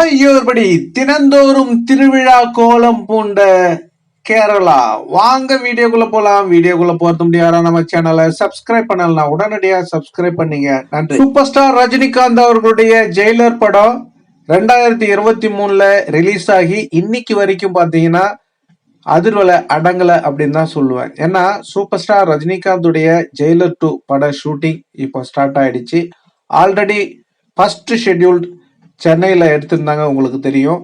ஐயோர்படி தினந்தோறும் திருவிழா கோலம் பூண்ட கேரளா. வாங்க வீடியோக்குள்ள போலாம். வீடியோக்குள்ள போறது முடியாதா நம்ம சேனலை சப்ஸ்கிரைப் பண்ணலாம் உடனடியா சப்ஸ்கிரைப் பண்ணீங்க. நன்றி. சூப்பர் ஸ்டார் ரஜினிகாந்த் அவர்களுடைய ஜெயிலர் படம் ரெண்டாயிரத்தி இருபத்தி மூணுல ரிலீஸ் ஆகி இன்னைக்கு வரைக்கும் பாத்தீங்கன்னா அதிர்வலை அடங்கலை அப்படின்னு தான் சொல்லுவேன். ஏன்னா சூப்பர் ஸ்டார் ரஜினிகாந்துடைய ஜெயிலர் டூ பட ஷூட்டிங் இப்போ ஸ்டார்ட் ஆயிடுச்சு. ஆல்ரெடி ஃபர்ஸ்ட் ஷெட்யூல்ட் சென்னையில் எடுத்திருந்தாங்க உங்களுக்கு தெரியும்.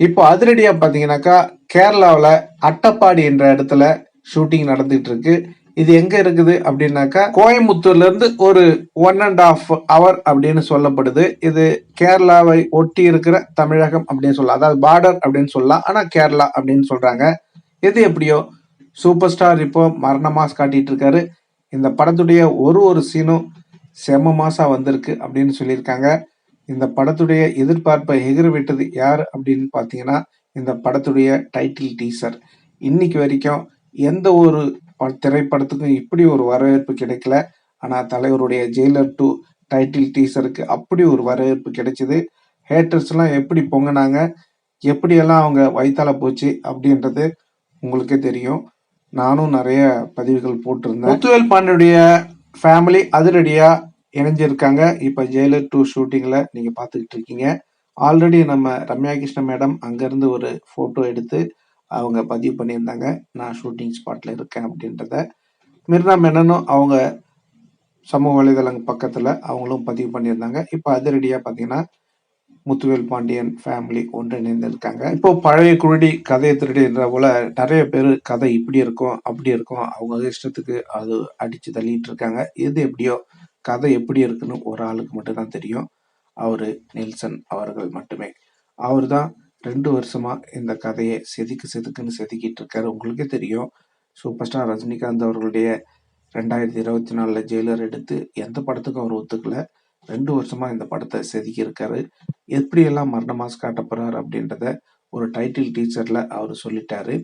இப்போ அதிரடியாக பார்த்தீங்கன்னாக்கா கேரளாவில் அட்டப்பாடி என்ற இடத்துல ஷூட்டிங் நடந்துகிட்டு இருக்கு இது எங்க இருக்குது அப்படின்னாக்கா கோயம்புத்தூர்ல இருந்து ஒரு ஒன் அண்ட் ஆஃப் அவர் அப்படின்னு சொல்லப்படுது. இது கேரளாவை ஒட்டி இருக்கிற தமிழகம் அப்படின்னு சொல்லலாம். அதாவது பார்டர் அப்படின்னு சொல்லலாம். ஆனா கேரளா அப்படின்னு சொல்றாங்க. எது எப்படியோ சூப்பர் ஸ்டார் இப்போ மரண மாஸ் காட்டிட்டு இருக்காரு. இந்த படத்துடைய ஒரு ஒரு சீனும் செம மாசா வந்திருக்கு அப்படின்னு சொல்லியிருக்காங்க. இந்த படத்துடைய எதிர்பார்ப்பை எகிர விட்டது யார் அப்படின்னு பார்த்தீங்கன்னா இந்த படத்துடைய டைட்டில் டீசர் இன்னைக்கு வரைக்கும் எந்த ஒரு திரைப்படத்துக்கும் இப்படி ஒரு வரவேற்பு கிடைக்கல. ஆனால் தலைவருடைய ஜெயிலர் டூ டைட்டில் டீசருக்கு அப்படி ஒரு வரவேற்பு கிடைச்சிது. ஹேட்டர்ஸ்லாம் எப்படி பொங்கினாங்க? எப்படியெல்லாம் அவங்க வயிற்றால போச்சு? அப்படின்றது உங்களுக்கே தெரியும். நானும் நிறைய பதிவுகள் போட்டிருந்தேன். முத்துவேல் பாண்டியுடைய ஃபேமிலி அதிரடியாக இணைஞ்சிருக்காங்க. இப்போ ஜெயிலர் டூ ஷூட்டிங்கில் நீங்கள் பார்த்துக்கிட்டு இருக்கீங்க. ஆல்ரெடி நம்ம ரம்யா கிருஷ்ண மேடம் அங்கேருந்து ஒரு ஃபோட்டோ எடுத்து அவங்க பதிவு பண்ணியிருந்தாங்க. நான் ஷூட்டிங் ஸ்பாட்டில் இருக்கேன் அப்படின்றத. மிர்னா மேனனும் அவங்க சமூக வலைதளங்க பக்கத்தில் அவங்களும் பதிவு பண்ணியிருந்தாங்க. இப்போ அதிரடியாக பார்த்தீங்கன்னா முத்துவேல் பாண்டியன் ஃபேமிலி ஒன்றிணைந்து இருக்காங்க இப்போ பழைய குருடி கதையை திருடின்ற போல நிறைய பேர் கதை இப்படி இருக்கும் அப்படி இருக்கும். அவங்க இஷ்டத்துக்கு அது அடித்து தள்ளிட்டு இருக்காங்க. எது எப்படியோ கதை எப்படி இருக்குன்னு ஒரு ஆளுக்கு மட்டும்தான் தெரியும். அவர் நெல்சன் அவர்கள் மட்டுமே. அவர் தான் ரெண்டு வருஷமா இந்த கதையை செதுக்கு செதுக்குன்னு செதுக்கிட்டு இருக்காரு. உங்களுக்கே தெரியும். சூப்பர் ஸ்டார் ரஜினிகாந்த் அவர்களுடைய ரெண்டாயிரத்தி இருபத்தி நாலில் ஜெயிலர் எடுத்து எந்த படத்துக்கும் அவர் ஒத்துக்கல. ரெண்டு வருஷமாக இந்த படத்தை செதுக்கியிருக்காரு எப்படியெல்லாம் மரண மாஸ் காட்ட அப்படின்றத ஒரு டைட்டில் டீச்சரில் அவர் சொல்லிட்டாரு.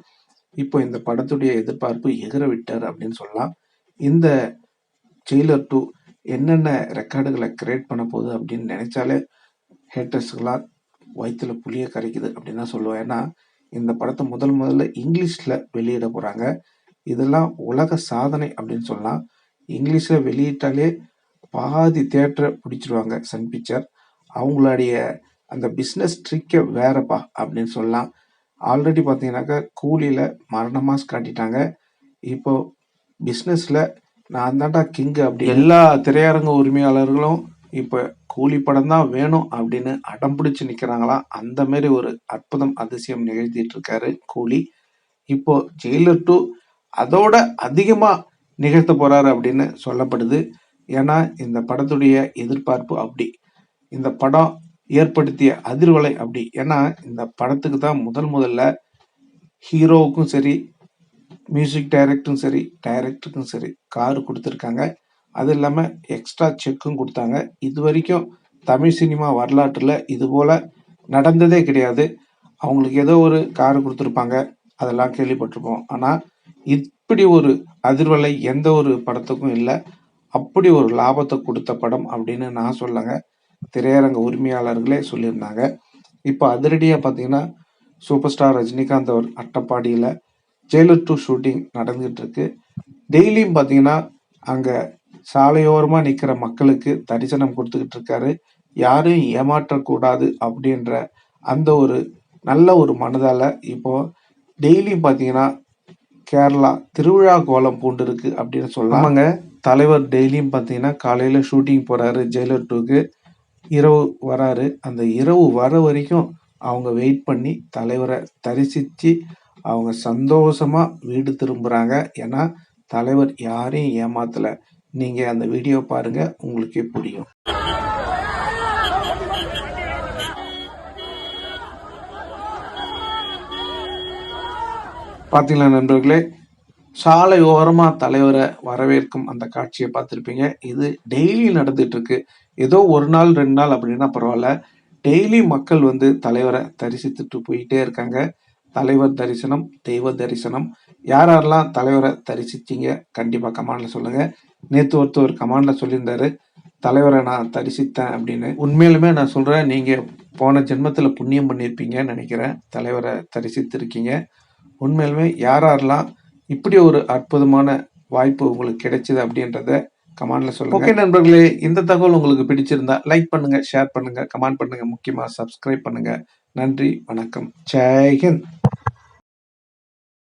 இப்போ இந்த படத்துடைய எதிர்பார்ப்பு எகிற விட்டார் அப்படின்னு சொல்லலாம். இந்த ஜெயிலர் டூ என்னென்ன ரெக்கார்டுகளை கிரியேட் பண்ண போகுது அப்படின்னு நினைச்சாலே ஹேட்டர்ஸ்களாக வயிற்றுல புளிய கரைக்குது அப்படின்னு தான் சொல்லுவேன். ஏன்னா இந்த படத்தை முதல் முதல்ல இங்கிலீஷில் வெளியிட போகிறாங்க இதெல்லாம் உலக சாதனை அப்படின்னு சொல்லலாம் இங்கிலீஷில் வெளியிட்டாலே பாதி தேட்டரை பிடிச்சிருவாங்க சன் பிக்சர் அவங்களுடைய அந்த பிஸ்னஸ் ட்ரிக்கை வேறப்பா அப்படின்னு சொல்லலாம். ஆல்ரெடி பார்த்தீங்கன்னாக்கா கூலியில் மரணமாக காட்டிட்டாங்க. இப்போ பிஸ்னஸில் நான் தான்டா கிங்கு அப்படி. எல்லா திரையரங்க உரிமையாளர்களும் இப்போ கூலி படம் தான் வேணும் அப்படின்னு அடம் பிடிச்சு நிற்கிறாங்களாம் அந்த மாதிரி ஒரு அற்புதம் அதிசயம் நிகழ்த்திட்டு இருக்காரு கூலி. இப்போ ஜெயிலர் டூ அதோட அதிகமாக நிகழ்த்த போறாரு அப்படின்னு சொல்லப்படுது. ஏன்னா இந்த படத்துடைய எதிர்பார்ப்பு அப்படி. இந்த படம் ஏற்படுத்திய அதிர்வலை அப்படி. ஏன்னா இந்த படத்துக்கு தான் முதல் முதல்ல ஹீரோவுக்கும் சரி மியூசிக் டைரக்டரும் சரி டைரக்டருக்கும் சரி கார் கொடுத்துருக்காங்க. அது இல்லாமல் எக்ஸ்ட்ரா செக்கும் கொடுத்தாங்க. இது வரைக்கும் தமிழ் சினிமா வரலாற்றில் இது போல் நடந்ததே கிடையாது. அவங்களுக்கு ஏதோ ஒரு கார் கொடுத்துருப்பாங்க. அதெல்லாம் கேள்விப்பட்டிருப்போம். ஆனால் இப்படி ஒரு அதிர்வலை எந்த ஒரு படத்துக்கும் இல்லை. அப்படி ஒரு லாபத்தை கொடுத்த படம் அப்படின்னு நான் சொல்லங்க. திரையரங்க உரிமையாளர்களே சொல்லியிருந்தாங்க. இப்போ அதிரடியாக பார்த்தீங்கன்னா சூப்பர் ஸ்டார் ரஜினிகாந்த் அவர் அட்டப்பாடியில் ஜெயிலர் டூ ஷூட்டிங் நடந்துகிட்டு இருக்கு டெய்லியும் பார்த்தீங்கன்னா அங்கே சாலையோரமாக நிற்கிற மக்களுக்கு தரிசனம் கொடுத்துக்கிட்டு இருக்காரு யாரையும் ஏமாற்றக்கூடாது அப்படின்ற அந்த ஒரு நல்ல ஒரு மனதால இப்போ டெய்லியும் பார்த்தீங்கன்னா கேரளா திருவிழா கோலம் பூண்டு இருக்கு அப்படின்னு சொல்லலாம். ஆமாங்க. தலைவர் டெய்லியும் பார்த்தீங்கன்னா காலையில் ஷூட்டிங் போறாரு ஜெயிலர் டூக்கு இரவு வராரு. அந்த இரவு வர வரைக்கும் அவங்க வெயிட் பண்ணி தலைவரை தரிசித்து அவங்க சந்தோஷமா வீடு திரும்புகிறாங்க ஏன்னா தலைவர் யாரையும் ஏமாத்தலை. நீங்கள் அந்த வீடியோ பாருங்கள் உங்களுக்கே புரியும். பார்த்தீங்களா நண்பர்களே சாலை ஓரமாக தலைவரை வரவேற்கும் அந்த காட்சியை பார்த்துருப்பீங்க. இது டெய்லி நடந்துட்டு இருக்கு ஏதோ ஒரு நாள் ரெண்டு நாள் அப்படின்னா பரவாயில்ல. டெய்லி மக்கள் வந்து தலைவரை தரிசித்துட்டு போயிட்டே இருக்காங்க. தலைவர் தரிசனம் தெய்வ தரிசனம். யார் யாரெல்லாம் தலைவரை தரிசிச்சிங்க கண்டிப்பா கமாண்ட்ல சொல்லுங்க. நேத்து ஒருத்தர் கமாண்ட்ல சொல்லியிருந்தாரு தலைவரை நான் தரிசித்தேன் அப்படின்னு. உண்மையிலுமே நான் சொல்றேன் நீங்க போன ஜென்மத்துல புண்ணியம் பண்ணியிருப்பீங்கன்னு நினைக்கிறேன். தலைவரை தரிசித்திருக்கீங்க. உண்மையிலுமே யார் யாரெல்லாம் இப்படி ஒரு அற்புதமான வாய்ப்பு உங்களுக்கு கிடைச்சிது அப்படின்றத கமெண்ட்ல சொல்லுங்க. ஓகே நண்பர்களே இந்த தகவல் உங்களுக்கு பிடிச்சிருந்தா லைக் பண்ணுங்க ஷேர் பண்ணுங்க கமெண்ட் பண்ணுங்க முக்கியமா சப்ஸ்கிரைப் பண்ணுங்க. நன்றி வணக்கம். ஜெய்ஹிந்த்